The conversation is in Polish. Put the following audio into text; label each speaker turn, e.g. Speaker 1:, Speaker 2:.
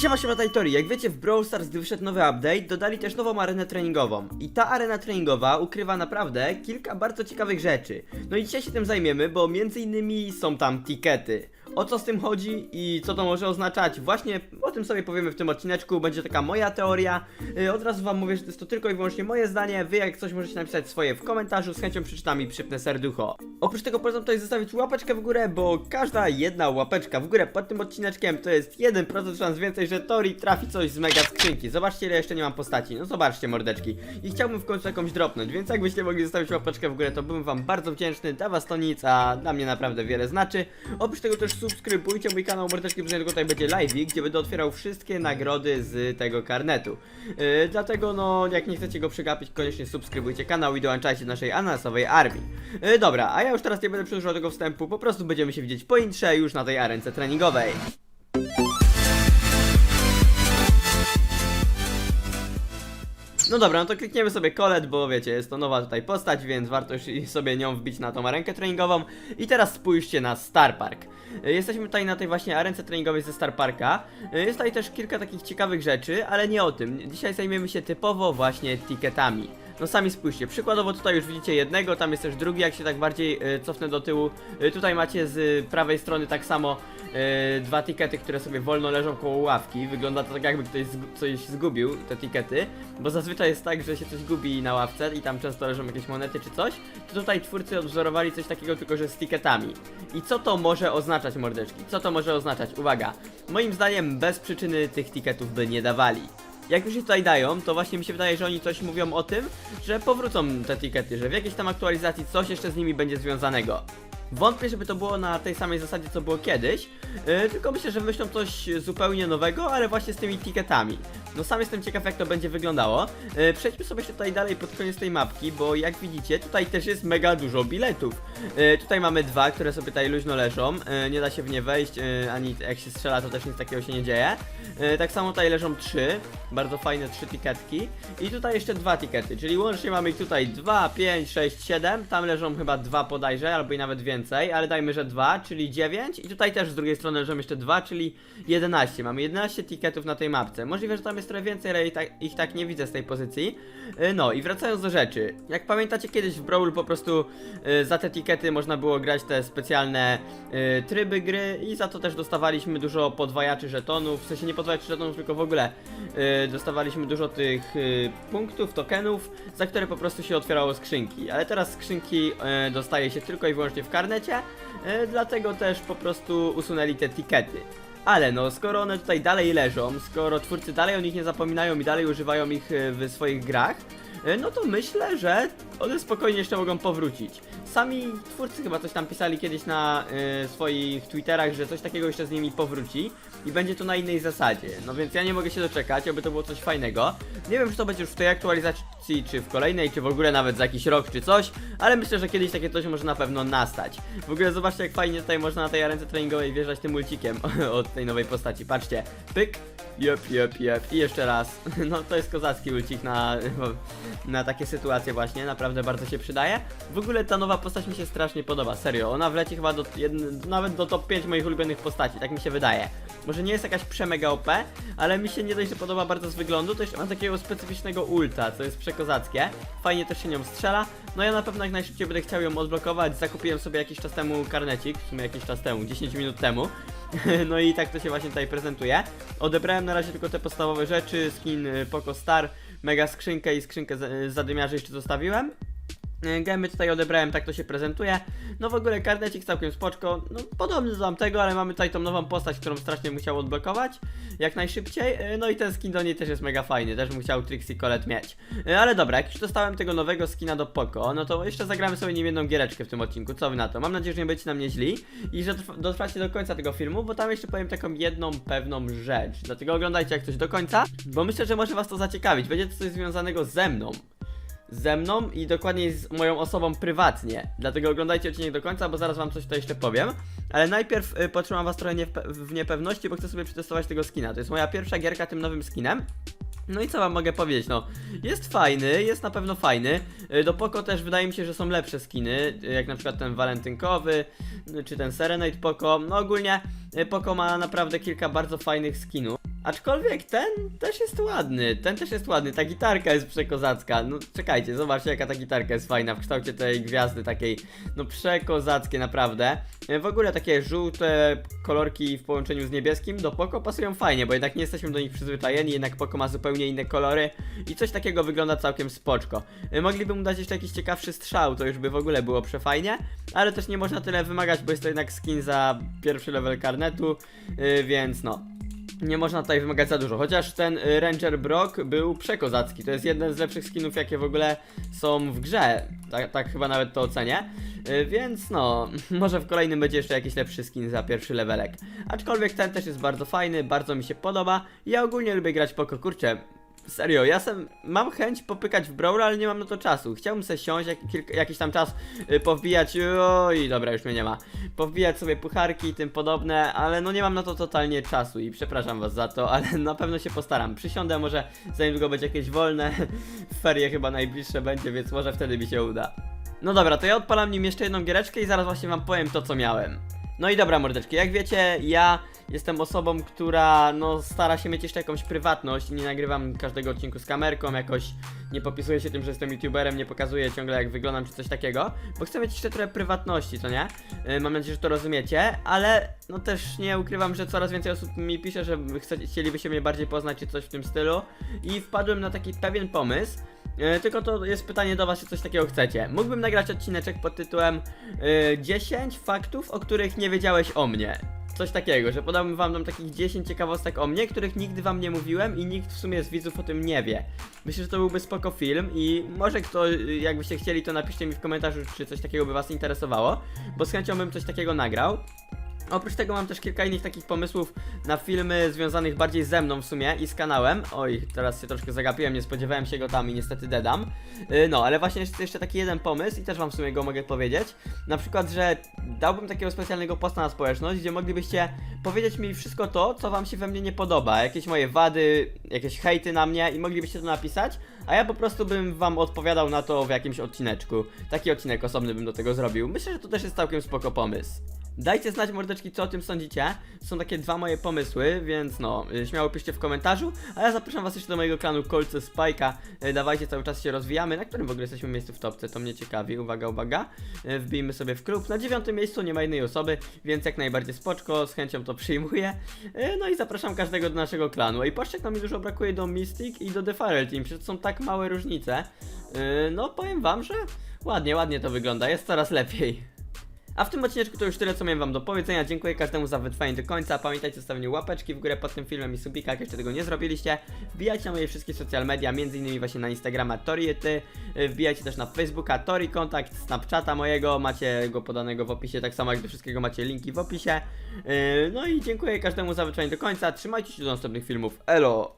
Speaker 1: Siema, siema Tajtori, jak wiecie w Brawl Stars, gdy wyszedł nowy update, dodali też nową arenę treningową. I ta arena treningowa ukrywa naprawdę kilka bardzo ciekawych rzeczy. No i dzisiaj się tym zajmiemy, bo między innymi są tam tikety. O co z tym chodzi i co to może oznaczać? Właśnie o tym sobie powiemy w tym odcineczku, będzie taka moja teoria. Yy, od razu wam mówię, że to jest to tylko i wyłącznie moje zdanie. Wy jak coś możecie napisać swoje w komentarzu, z chęcią przeczytam i przypnę serducho. Oprócz tego polecam tutaj zostawić łapeczkę w górę, bo każda jedna łapeczka w górę pod tym odcineczkiem to jest 1% szans więcej, że Tori trafi coś z mega skrzynki. Zobaczcie ile jeszcze nie mam postaci. No zobaczcie mordeczki. I chciałbym w końcu jakąś dropnąć, więc jakbyście mogli zostawić łapeczkę w górę, to byłbym wam bardzo wdzięczny. Dla was to nic, a dla mnie naprawdę wiele znaczy. Oprócz tego też subskrybujcie mój kanał mordeczki, niedługo tutaj będzie live, gdzie będę otwierał wszystkie nagrody z tego karnetu. Yy, dlatego no, jak nie chcecie go przegapić, koniecznie subskrybujcie kanał i dołączajcie do naszej ananasowej armii. Yy, dobra, a ja już teraz nie będę przedłużał tego wstępu, po prostu będziemy się widzieć po intrze już na tej arence treningowej. No dobra, no to klikniemy sobie Colet, bo wiecie, jest to nowa tutaj postać, więc warto sobie nią wbić na tą arenkę treningową. I teraz spójrzcie na Star Park. Y, Jesteśmy tutaj na tej właśnie arence treningowej ze Star Parka. Y, Jest tutaj też kilka takich ciekawych rzeczy, ale nie o tym. Dzisiaj zajmiemy się typowo właśnie tiketami. No sami spójrzcie, przykładowo tutaj już widzicie jednego, tam jest też drugi, jak się tak bardziej y, cofnę do tyłu. Y, tutaj macie z prawej strony tak samo y, dwa tikety, które sobie wolno leżą koło ławki. Wygląda to tak jakby ktoś coś zgubił, te tikety, bo zazwyczaj jest tak, że się coś gubi na ławce i tam często leżą jakieś monety czy coś. To tutaj twórcy odwzorowali coś takiego tylko, że z tiketami. I co to może oznaczać, mordeczki? Co to może oznaczać? Uwaga, moim zdaniem bez przyczyny tych tiketów by nie dawali. Jak już je tutaj dają, to właśnie mi się wydaje, że oni coś mówią o tym, że powrócą te tikety, że w jakiejś tam aktualizacji coś jeszcze z nimi będzie związanego. Wątpię, żeby to było na tej samej zasadzie, co było kiedyś, yy, tylko myślę, że myślą coś zupełnie nowego, ale właśnie z tymi tiketami. No sam jestem ciekaw, jak to będzie wyglądało. Yy, przejdźmy sobie jeszcze tutaj dalej pod koniec tej mapki, bo jak widzicie, tutaj też jest mega dużo biletów. Yy, tutaj mamy dwa, które sobie tutaj luźno leżą, yy, nie da się w nie wejść, yy, ani jak się strzela, to też nic takiego się nie dzieje. Yy, tak samo tutaj leżą trzy, bardzo fajne trzy tiketki. I tutaj jeszcze dwa tikety, czyli łącznie mamy ich tutaj 2, 5, 6, 7. Tam leżą chyba dwa podajże, albo i nawet więcej, ale dajmy, że dwa, czyli 9. I tutaj też z drugiej strony leżą jeszcze dwa, czyli 11. Mamy 11 tiketów na tej mapce. Możliwe, że tam jest trochę więcej, ale ich tak, ich tak nie widzę z tej pozycji. Yy, No i wracając do rzeczy. Jak pamiętacie kiedyś w Brawl po prostu yy, za te tikety można było grać te specjalne yy, tryby gry i za to też dostawaliśmy dużo podwajaczy żetonów, w sensie nie podwajaczy żetonów, tylko w ogóle dostawaliśmy dużo tych punktów, tokenów, za które po prostu się otwierało skrzynki. Ale teraz skrzynki dostaje się tylko i wyłącznie w karnecie, yy, dlatego też po prostu usunęli te tikety. Ale no, skoro one tutaj dalej leżą, skoro twórcy dalej o nich nie zapominają i dalej używają ich yy, w swoich grach, yy, no to myślę, że one spokojnie jeszcze mogą powrócić. Sami twórcy chyba coś tam pisali kiedyś na y, swoich Twitterach, że coś takiego jeszcze z nimi powróci i będzie to na innej zasadzie. No więc ja nie mogę się doczekać, aby to było coś fajnego. Nie wiem, czy to będzie już w tej aktualizacji, czy w kolejnej, czy w ogóle nawet za jakiś rok, czy coś, ale myślę, że kiedyś takie coś może na pewno nastać. W ogóle zobaczcie, jak fajnie tutaj można na tej arence treningowej wjeżdżać tym mulcikiem od tej nowej postaci. Patrzcie, pyk, jep, jep, jep i jeszcze raz. No to jest kozacki ulcik na, na takie sytuacje właśnie, naprawdę bardzo się przydaje. W ogóle ta nowa postać mi się strasznie podoba, serio. Ona wleci chyba do jedn, nawet do top 5 moich ulubionych postaci, tak mi się wydaje. Może nie jest jakaś przemega OP, ale mi się nie dość, że podoba bardzo z wyglądu, to jeszcze ma takiego specyficznego ulta, co jest przekozackie. Fajnie też się nią strzela. No ja na pewno jak najszybciej będę chciał ją odblokować. Zakupiłem sobie jakiś czas temu karnecik, w sumie jakiś czas temu, 10 minut temu. No i tak to się właśnie tutaj prezentuje. Odebrałem na razie tylko te podstawowe rzeczy, skin y, Poco Star, mega skrzynkę i skrzynkę z- zadymiarzy jeszcze zostawiłem. Y, Gemy tutaj odebrałem, tak to się prezentuje. No w ogóle karnecik całkiem spoczko, no podobny do tamtego, ale mamy tutaj tą nową postać, którą strasznie musiał odblokować jak najszybciej. Y, No i ten skin do niej też jest mega fajny, też chciał Trixie Colette mieć. Y, Ale dobra, jak już dostałem tego nowego skina do Poco, no to jeszcze zagramy sobie nim jedną giereczkę w tym odcinku, co wy na to? Mam nadzieję, że nie będziecie na mnie źli i że trw- dotrwacie do końca tego filmu, bo tam jeszcze powiem taką jedną pewną rzecz. Dlatego oglądajcie jak coś do końca, bo myślę, że może was to zaciekawić. Będzie to coś związanego ze mną ze mną i dokładniej z moją osobą prywatnie. Dlatego oglądajcie odcinek do końca, bo zaraz wam coś tutaj jeszcze powiem. Ale najpierw y, potrzymam was trochę nie w niepewności, bo chcę sobie przetestować tego skina. To jest moja pierwsza gierka tym nowym skinem. No i co wam mogę powiedzieć, no Jest fajny, jest na pewno fajny Y, Do Poco też wydaje mi się, że są lepsze skiny y, Jak na przykład ten walentynkowy y, Czy ten Serenade Poco No ogólnie Poco ma naprawdę kilka bardzo fajnych skinów Aczkolwiek ten też jest ładny, ten też jest ładny, ta gitarka jest przekozacka. No czekajcie, zobaczcie jaka ta gitarka jest fajna w kształcie tej gwiazdy takiej, no przekozackie naprawdę. E, W ogóle takie żółte kolorki w połączeniu z niebieskim do Poko pasują fajnie, bo jednak nie jesteśmy do nich przyzwyczajeni, jednak Poko ma zupełnie inne kolory i coś takiego wygląda całkiem spoczko. E, Mogliby mu dać jeszcze jakiś ciekawszy strzał, to już by w ogóle było przefajnie, ale też nie można tyle wymagać, bo jest to jednak skin za pierwszy level karnetu, e, więc no. Nie można tutaj wymagać za dużo, chociaż ten y, Ranger Brock był przekozacki. To jest jeden z lepszych skinów, jakie w ogóle są w grze. Tak, tak chyba nawet to ocenię. Y, Więc no, może w kolejnym będzie jeszcze jakiś lepszy skin za pierwszy levelek. Aczkolwiek ten też jest bardzo fajny, bardzo mi się podoba. Ja ogólnie lubię grać poko, kurczę. Serio, ja sam mam chęć popykać w Brawl, ale nie mam na to czasu. Chciałbym sobie siąść, jak, kilka, jakiś tam czas y, powbijać, oj, dobra, już mnie nie ma. Powbijać sobie pucharki i tym podobne, ale no nie mam na to totalnie czasu i przepraszam was za to, ale na pewno się postaram. Przysiądę, może za niedługo będzie jakieś wolne, ferie chyba najbliższe będzie, więc może wtedy mi się uda. No dobra, to ja odpalam nim jeszcze jedną giereczkę i zaraz właśnie wam powiem to, co miałem. No i dobra, mordeczki, jak wiecie, ja jestem osobą, która no stara się mieć jeszcze jakąś prywatność, nie nagrywam każdego odcinku z kamerką, jakoś nie popisuję się tym, że jestem youtuberem, nie pokazuję ciągle jak wyglądam czy coś takiego, bo chcę mieć jeszcze trochę prywatności, co nie? Yy, mam nadzieję, że to rozumiecie, ale no też nie ukrywam, że coraz więcej osób mi pisze, że chce, chcieliby się mnie bardziej poznać czy coś w tym stylu i wpadłem na taki pewien pomysł, E, tylko to jest pytanie do was, czy coś takiego chcecie. Mógłbym nagrać odcineczek pod tytułem e, 10 faktów, o których nie wiedziałeś o mnie. Coś takiego, że podałbym wam tam takich 10 ciekawostek o mnie, których nigdy wam nie mówiłem i nikt w sumie z widzów o tym nie wie. Myślę, że to byłby spoko film i może kto, jakbyście chcieli, to napiszcie mi w komentarzu, czy coś takiego by was interesowało, bo z chęcią bym coś takiego nagrał. Oprócz tego mam też kilka innych takich pomysłów na filmy związanych bardziej ze mną w sumie i z kanałem. Oj, teraz się troszkę zagapiłem, nie spodziewałem się go tam i niestety dedam. Yy, no, ale właśnie jest jeszcze taki jeden pomysł i też wam w sumie go mogę powiedzieć. Na przykład, że dałbym takiego specjalnego posta na społeczność, gdzie moglibyście powiedzieć mi wszystko to, co wam się we mnie nie podoba. Jakieś moje wady, jakieś hejty na mnie i moglibyście to napisać, a ja po prostu bym wam odpowiadał na to w jakimś odcineczku. Taki odcinek osobny bym do tego zrobił. Myślę, że to też jest całkiem spoko pomysł. Dajcie znać mordeczki, co o tym sądzicie. Są takie dwa moje pomysły, więc no, y, śmiało piszcie w komentarzu. A ja zapraszam was jeszcze do mojego klanu Kolce Spajka. Y, Dawajcie, cały czas się rozwijamy. Na którym w ogóle jesteśmy miejscu w topce? To mnie ciekawi. Uwaga, uwaga. Y, Wbijmy sobie w klub. Na dziewiątym miejscu nie ma jednej osoby, więc jak najbardziej spoczko, z chęcią to przyjmuję. No i zapraszam każdego do naszego klanu. I patrzcie, jak nam mi dużo brakuje do Mystic i do Defarel Team. Przecież są tak małe różnice. No, powiem wam, że ładnie, ładnie to wygląda. Jest coraz lepiej. A w tym odcineczku to już tyle, co miałem wam do powiedzenia. Dziękuję każdemu za wytrwanie do końca. Pamiętajcie o stawieniu łapeczki w górę pod tym filmem i subika, jak jeszcze tego nie zrobiliście. Wbijajcie na moje wszystkie social media, innymi właśnie na Instagrama Toriety. Wbijajcie też na Facebooka Tori Kontakt, Snapchata mojego, macie go podanego w opisie, tak samo jak do wszystkiego macie linki w opisie. Yy, No i dziękuję każdemu za wytrwanie do końca. Trzymajcie się do następnych filmów. Elo!